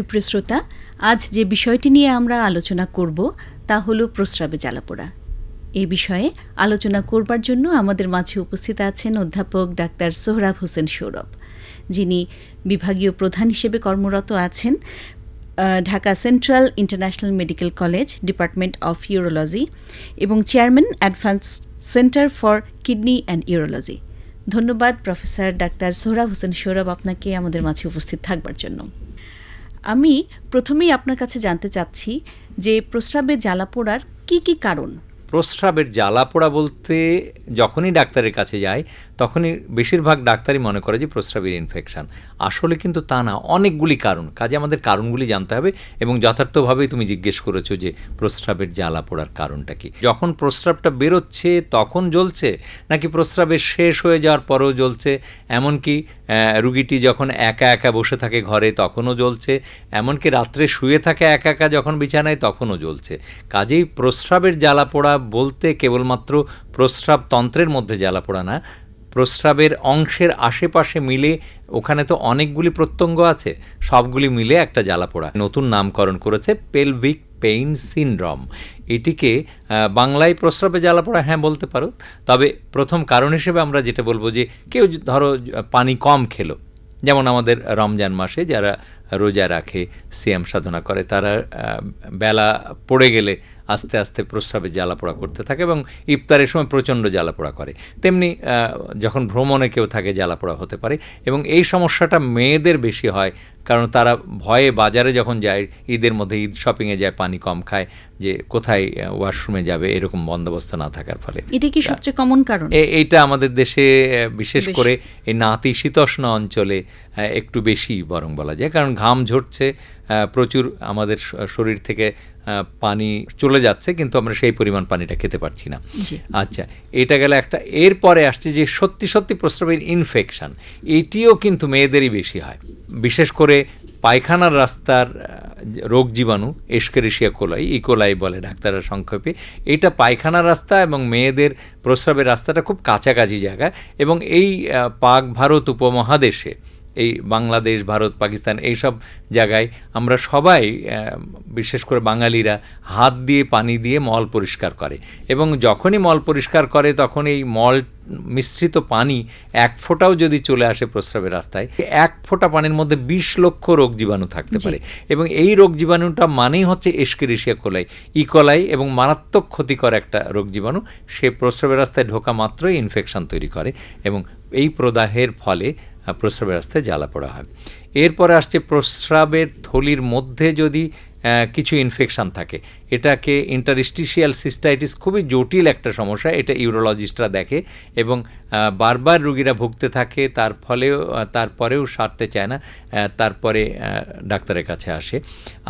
সুপ্রিয় শ্রোতা আজ যে বিষয়টি নিয়ে আমরা আলোচনা করব তা হলো প্রস্রাবে জ্বালাপোড়া এ বিষয়ে আলোচনা করবার জন্য আমাদের মাঝে উপস্থিত আছেন অধ্যাপক ডাক্তার সোহরাব হোসেন সৌরভ, যিনি বিভাগীয় প্রধান হিসেবে কর্মরত আছেন Dhaka central international medical college, department of urology এবং chairman advance center for kidney and urology. ধন্যবাদ প্রফেসর ডাক্তার সোহরাব হোসেন সৌরভ আপনাকে আমাদের মাঝে উপস্থিত থাকবার জন্য। আমি প্রথমেই আপনার কাছে জানতে চাচ্ছি যে প্রস্রাবে জ্বালা পোড়ার কী কী কারণ? প্রস্রাবের জ্বালা পোড়া বলতে যখনই ডাক্তারের কাছে যায়, তখনই বেশিরভাগ ডাক্তারই মনে করে যে প্রস্রাবের ইনফেকশান আসলে কিন্তু তা না, অনেকগুলি কারণ। কাজে আমাদের কারণগুলি জানতে হবে এবং যথার্থভাবেই তুমি জিজ্ঞেস করেছ যে প্রস্রাবের জ্বালা পোড়ার কারণটা কি। যখন প্রস্রাবটা বেরোচ্ছে, তখন জ্বলছে? নাকি প্রস্রাবের শেষ হয়ে যাওয়ার পরেও জ্বলছে? এমনকি রুগীটি যখন একা একা বসে থাকে ঘরে, তখনও জ্বলছে। এমনকি রাত্রে শুয়ে থাকে একা একা যখন বিছানায়, তখনও জ্বলছে। কাজেই প্রস্রাবের জ্বালা পোড়া বলতে কেবলমাত্র প্রস্রাবতন্ত্রের মধ্যে জ্বালা পোড়া না, প্রস্রাবের অংশের আশেপাশে মিলে ওখানে তো অনেকগুলি প্রত্যঙ্গ আছে, সবগুলি মিলে একটা জ্বালা পোড়া। নতুন নামকরণ করেছে পেলভিক পেইন সিনড্রম এটিকে বাংলায় প্রস্রাবে জ্বালা পোড়া হ্যাঁ বলতে পারো। তবে প্রথম কারণ হিসেবে আমরা যেটা বলব যে, কেউ ধরো, পানি কম খেলো। যেমন আমাদের রমজান মাসে যারা রোজা রাখে, সিয়াম সাধনা করে, তারা বেলা পড়ে গেলে আস্তে আস্তে প্রস্রাবে জ্বালাপোড়া করতে থাকে এবং ইফতারের সময় প্রচণ্ড জ্বালাপোড়া করে। তেমনি যখন ভ্রমণে কেউ থাকে জ্বালাপোড়া হতে পারে এবং এই সমস্যাটা মেয়েদের বেশি হয় কারণ তারা ভয়ে বাজারে যখন যায় ঈদের মধ্যে ঈদ শপিংয়ে যায় পানি কম খায় যে কোথায় ওয়াশরুমে যাবে এরকম বন্দোবস্ত না থাকার ফলে। এটা কি সবচেয়ে কমন কারণ? এইটা আমাদের দেশে বিশেষ করে এই নাতিশীতোষ্ণ অঞ্চলে একটু বেশি বরং বলা যায়। কারণ ঘাম ঝরছে প্রচুর আমাদের শরীর থেকে পানি চলে যাচ্ছে কিন্তু আমরা সেই পরিমাণ পানিটা খেতে পারছি না। আচ্ছা এটা গেলে একটা এরপরে আসছে যে সত্যি সত্যি প্রস্রাবের ইনফেকশন এটিও কিন্তু মেয়েদেরই বেশি হয়। বিশেষ করে পায়খানার রাস্তার রোগ জীবাণু এসকেরেশিয়া কোলাই ইকোলাই বলে ডাক্তাররা সংক্ষেপে এটা পায়খানার রাস্তা এবং মেয়েদের প্রস্রাবের রাস্তাটা খুব কাছাকাছি জায়গা এবং এই পাক ভারত উপমহাদেশে এই বাংলাদেশ ভারত পাকিস্তান এইসব জায়গায় আমরা সবাই বিশেষ করে বাঙালিরা হাত দিয়ে পানি দিয়ে মল পরিষ্কার করে। এবং যখনই মল পরিষ্কার করে তখন এই মল মিশ্রিত পানি এক ফোঁটাও যদি চলে আসে প্রস্রাবের রাস্তায় এক ফোঁটা পানির মধ্যে বিশ লক্ষ রোগ জীবাণু থাকতে পারে। এবং এই রোগ জীবাণুটা মানেই হচ্ছে এসকেরিশিয়া কোলাই ইকলাই এবং মারাত্মক ক্ষতিকর একটা রোগ জীবাণু। সে প্রস্রাবের রাস্তায় ঢোকা মাত্রই ইনফেকশন তৈরি করে এবং এই প্রদাহের ফলে প্রস্রাবের রাস্তায় জ্বালা পড়া হয়। এরপরে আসছে প্রস্রাবের থলির মধ্যে যদি কিছু ইনফেকশান থাকে। এটাকে ইন্টারস্টিশিয়াল সিস্টাইটিস খুবই জটিল একটা সমস্যা, এটা ইউরোলজিস্টরা দেখে এবং বারবার রুগীরা ভুগতে থাকে, তার ফলেও তারপরেও সারতে চায় না তারপরে ডাক্তারের কাছে আসে।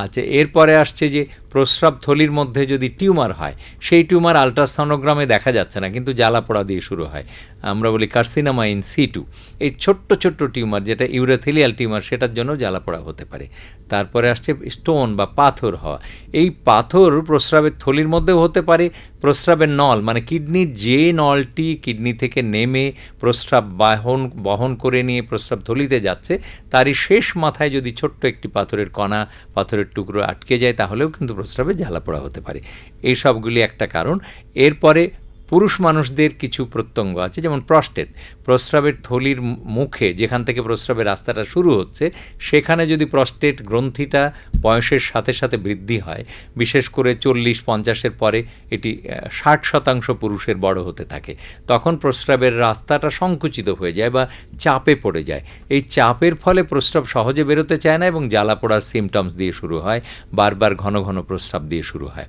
আচ্ছা এরপরে আসছে যে প্রস্রাব থলির মধ্যে যদি টিউমার হয়, সেই টিউমার আলট্রাসনোগ্রামে দেখা যাচ্ছে না, কিন্তু জ্বালা পোড়া দিয়ে শুরু হয়। আমরা বলি কার্সিনামা ইন সি টু এই ছোট্ট ছোট্ট টিউমার, যেটা ইউরেথিলিয়াল টিউমার, সেটার জন্য জ্বালা হতে পারে। তারপরে আসছে স্টোন বা পাথর হওয়া। এই পাথর প্রস্রাবের থলির মধ্যেও হতে পারে। প্রস্রাবের নল মানে কিডনির যে নলটি কিডনি থেকে নেমে প্রস্রাব বাহন, বহন করে নিয়ে প্রস্রাব থলিতে যাচ্ছে, তারই শেষ মাথায় যদি ছোট্ট একটি পাথরের কণা, পাথরের টুকরো আটকে যায়, তাহলেও কিন্তু প্রস্রাবে জ্বালা পোড়া হতে পারে। এই সবগুলি একটা কারণ। এরপরে পুরুষ মানুষদের কিছু প্রত্যঙ্গ আছে, যেমন প্রস্টেট প্রস্রাবের থলির মুখে যেখান থেকে প্রস্রাবের রাস্তাটা শুরু হচ্ছে, সেখানে যদি প্রস্টেট গ্রন্থিটা বয়সের সাথে সাথে বৃদ্ধি হয়, বিশেষ করে চল্লিশ পঞ্চাশের পরে এটি ষাট শতাংশ পুরুষের বড় হতে থাকে, তখন প্রস্রাবের রাস্তাটা সংকুচিত হয়ে যায় বা চাপে পড়ে যায়। এই চাপের ফলে প্রস্রাব সহজে বেরোতে চায় না এবং জ্বালা পোড়ার সিমটমস দিয়ে শুরু হয়, বারবার ঘন ঘন প্রস্রাব দিয়ে শুরু হয়।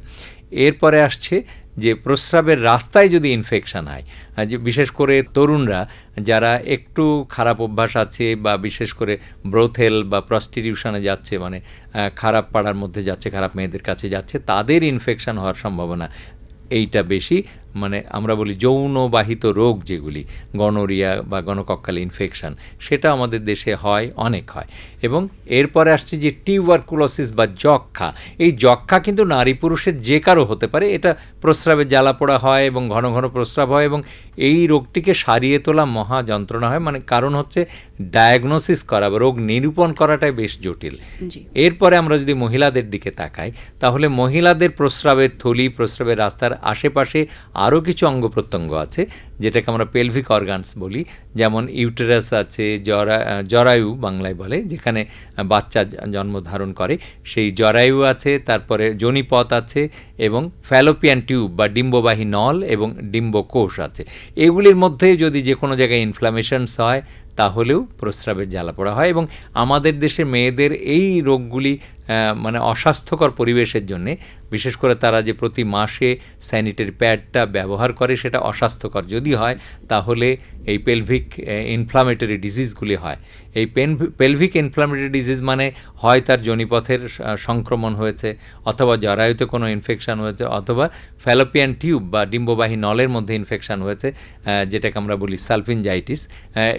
এরপরে আসছে যে প্রস্রাবের রাস্তায় যদি ইনফেকশন হয় যে বিশেষ করে তরুণরা যারা একটু খারাপ অভ্যাস আছে বা বিশেষ করে ব্রোথেল বা প্রস্টিটিউশনে যাচ্ছে মানে খারাপ পাড়ার মধ্যে যাচ্ছে, খারাপ মেয়েদের কাছে যাচ্ছে, তাদের ইনফেকশান হওয়ার সম্ভাবনা এইটা বেশি। মানে আমরা বলি যৌনবাহিত রোগ যেগুলি গনোরিয়া বা গণকক্কাল ইনফেকশন সেটা আমাদের দেশে হয় অনেক হয়। এবং এরপরে আসছে যে টিউবারকুলোসিস বা যক্ষা এই যক্ষা কিন্তু নারী পুরুষের যে কারও হতে পারে এটা প্রস্রাবে জ্বালা পোড়া হয় এবং ঘন ঘন প্রস্রাব হয় এবং এই রোগটিকে সারিয়ে তোলা মহা যন্ত্রণা হয় মানে কারণ হচ্ছে ডায়াগনোসিস করা বা রোগ নিরূপণ করাটাই বেশ জটিল। এরপরে আমরা যদি মহিলাদের দিকে তাকাই তাহলে মহিলাদের প্রস্রাবের থলি প্রস্রাবের রাস্তার আশেপাশে আরও কিছু অঙ্গ প্রত্যঙ্গ আছে, যেটাকে আমরা পেলভিক অর্গানস বলি, যেমন ইউটেরাস আছে, জরা, জরায়ু বাংলায় বলে, যেখানে বাচ্চা জন্ম ধারণ করে। সেই জরায়ু আছে, তারপরে জনিপথ আছে, এবং ফ্যালোপিয়ান টিউব বা ডিম্ববাহী নল এবং ডিম্বকোষ আছে। এগুলির মধ্যে যদি যে কোনো জায়গায় ইনফ্লামেশনস হয়, তাহলেও প্রস্রাবের জ্বালা পড়া হয়, এবং আমাদের দেশে মেয়েদের এই রোগগুলি মানে অস্বাস্থ্যকর পরিবেশের জন্য, বিশেষ করে তারা যে প্রতি মাসে স্যানিটারি প্যাডটা ব্যবহার করে সেটা অস্বাস্থ্যকর। যদি হয়, তাহলে এই পেলভিক ইনফ্লামেটরি ডিজিজগুলি হয়। এই পেন পেলভিক ইনফ্লামেটরি ডিজিজ মানে হয় তার জনিপথের সংক্রমণ হয়েছে, অথবা জরায়ুতে কোনো ইনফেকশান হয়েছে, অথবা ফ্যালোপিয়ান টিউব বা ডিম্ববাহী নলের মধ্যে ইনফেকশান হয়েছে যেটাকে আমরা বলি সালফিনজাইটিস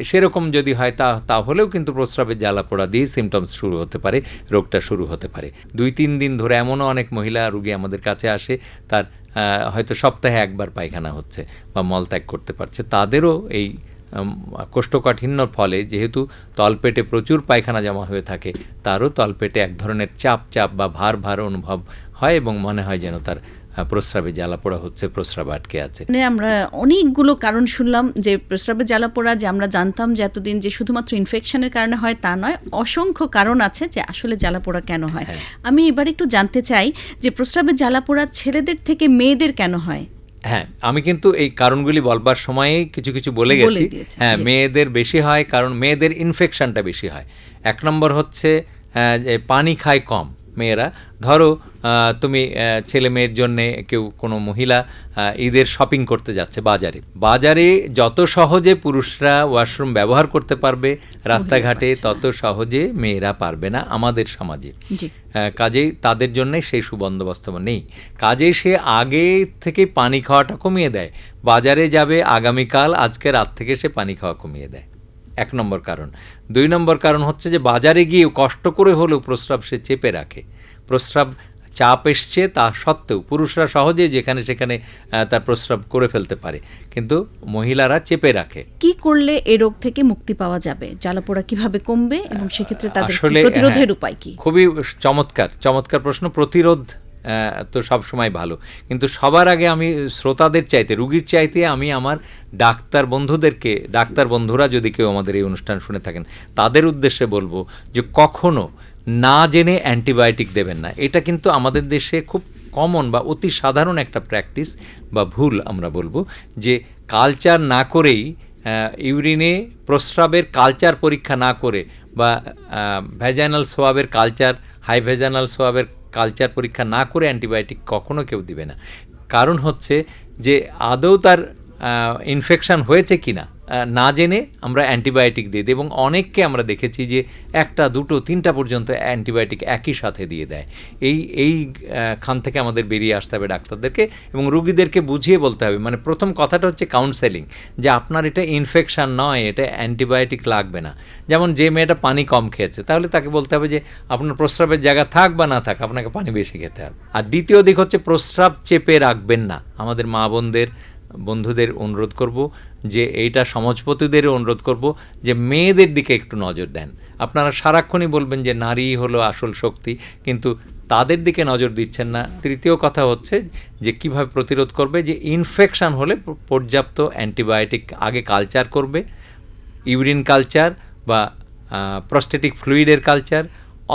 সেরকম যদি হয় তা, তাহলেও কিন্তু প্রস্রাবের জ্বালা পোড়া দিয়ে সিমটমস শুরু হতে পারে, রোগটা শুরু হতে পারে। দুই তিন দিন ধরে এমনও অনেক মহিলা রুগী আমাদের কাছে আসে, তার হয়তো সপ্তাহে একবার পায়খানা হচ্ছে বা মলত্যাগ করতে পারছে, তাদেরও এই কোষ্ঠকাঠিন্যর ফলে যেহেতু তলপেটে প্রচুর পায়খানা জমা হয়ে থাকে তারও তলপেটে এক ধরনের চাপ চাপ বা ভার ভার অনুভব হয় এবং মনে হয় যেন তার প্রস্রাবে জ্বালা পোড়া হচ্ছে প্রস্রাব আটকে আছে। মানে আমরা অনেকগুলো কারণ শুনলাম যে প্রস্রাবে জ্বালা পোড়া যে আমরা জানতাম যে এতদিন যে শুধুমাত্র ইনফেকশনের কারণে হয় তা নয় অসংখ্য কারণ আছে যে আসলে জ্বালা পোড়া কেন হয়। আমি এবার একটু জানতে চাই যে প্রস্রাবে জ্বালা পোড়া ছেলেদের থেকে মেয়েদের কেন হয়? হ্যাঁ আমি কিন্তু এই কারণগুলি বলবার সময়েই কিছু কিছু বলে গেছি। হ্যাঁ মেয়েদের বেশি হয় কারণ মেয়েদের ইনফেকশনটা বেশি হয়। এক নম্বর হচ্ছে পানি খায় কম। মেয়েরা। ধরো তুমি ছেলে মেয়ের জন্যে কেউ কোনো মহিলা ঈদের শপিং করতে যাচ্ছে বাজারে। বাজারে যত সহজে পুরুষরা ওয়াশরুম ব্যবহার করতে পারবে রাস্তাঘাটে তত সহজে মেয়েরা পারবে না আমাদের সমাজে। কাজেই তাদের জন্য সেই সুবন্দোবস্ত নেই। কাজেই সে আগে থেকে পানি খাওয়াটা কমিয়ে দেয়। বাজারে যাবে আগামীকাল আজকে রাত থেকে সে পানি খাওয়া কমিয়ে দেয়। এক নম্বর কারণ। দুই নম্বর কারণ হচ্ছে যে বাজারে গিয়ে কষ্ট করে হলেও প্রস্রাব সে চেপে রাখে। প্রস্রাব চাপ এসছে তা সত্ত্বেও পুরুষরা সহজে যেখানে সেখানে তার প্রস্রাব করে ফেলতে পারে। কিন্তু মহিলারা চেপে রাখে। কি করলে এ রোগ থেকে মুক্তি পাওয়া যাবে? জ্বালা পোড়া কীভাবে কমবে? এবং সেক্ষেত্রে তাদের প্রতিরোধের হ্যাঁ, উপায় কি? খুবই চমৎকার চমৎকার প্রশ্ন। প্রতিরোধ তো সব সময় ভালো। কিন্তু সবার আগে আমি শ্রোতাদের চাইতে, রুগীর চাইতে আমি আমার ডাক্তার বন্ধুদেরকে, ডাক্তার বন্ধুরা যদি কেউ আমাদের এই অনুষ্ঠান শুনে থাকেন, তাদের উদ্দেশ্যে বলব যে কখনো না জেনে অ্যান্টিবায়োটিক দেবেন না। এটা কিন্তু আমাদের দেশে খুব কমন বা অতি সাধারণ একটা প্র্যাকটিস বা ভুল আমরা বলব যে কালচার না করেই ইউরিনে প্রস্রাবের কালচার পরীক্ষা না করে বা ভেজাইনাল সোয়াবের কালচার, হাই ভেজাইনাল সোয়াবের কালচার পরীক্ষা না করে অ্যান্টিবায়োটিক কখনো কেউ দিবে না। কারণ হচ্ছে যে আদৌ তার ইনফেকশান হয়েছে কি না না জেনে আমরা অ্যান্টিবায়োটিক দিয়ে দিই এবং অনেককে আমরা দেখেছি যে একটা, দুটো, তিনটা পর্যন্ত অ্যান্টিবায়োটিক একই সাথে দিয়ে দেয়। এই এই খান থেকে আমাদের বেরিয়ে আসতে হবে ডাক্তারদেরকে এবং রুগীদেরকে বুঝিয়ে বলতে হবে। মানে প্রথম কথাটা হচ্ছে কাউন্সেলিং যে আপনার এটা ইনফেকশান নয়, এটা অ্যান্টিবায়োটিক লাগবে না। যেমন যে মেয়েটা পানি কম খেয়েছে, তাহলে তাকে বলতে হবে যে আপনার প্রস্রাবের জায়গা থাক বা না থাক, আপনাকে পানি বেশি খেতে হবে। আর দ্বিতীয় দিক হচ্ছে প্রস্রাব চেপে রাখবেন না। আমাদের মা বোনদের বন্ধুদের অনুরোধ করব যে এইটা সমাজপতিদের অনুরোধ করব যে মেয়েদের দিকে একটু নজর দেন। আপনারা সারাক্ষণই বলবেন যে নারী হলো আসল শক্তি, কিন্তু তাদের দিকে নজর দিচ্ছেন না। তৃতীয় কথা হচ্ছে যে কীভাবে প্রতিরোধ করবে, যে ইনফেকশন হলে পর্যাপ্ত অ্যান্টিবায়োটিক আগে কালচার করবে ইউরিন কালচার বা প্রস্টেটিক ফ্লুইডের কালচার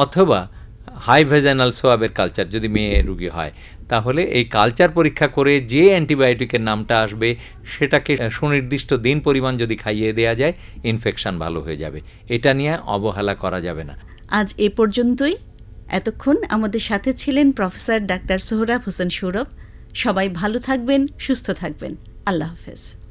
অথবা হাই ভেজানাল সোয়াবের কালচার যদি মেয়ে রুগী হয়। তাহলে এই কালচার পরীক্ষা করে যে অ্যান্টিবায়োটিকের নামটা আসবে, সেটাকে সুনির্দিষ্ট দিন পরিমাণ যদি খাইয়ে দেওয়া যায় ইনফেকশন ভালো হয়ে যাবে। এটা নিয়ে অবহেলা করা যাবে না। আজ এ পর্যন্তই। এতক্ষণ আমাদের সাথে ছিলেন প্রফেসর ডাক্তার সোহরাব হোসেন সৌরভ। সবাই ভালো থাকবেন, সুস্থ থাকবেন। আল্লাহ হাফেজ।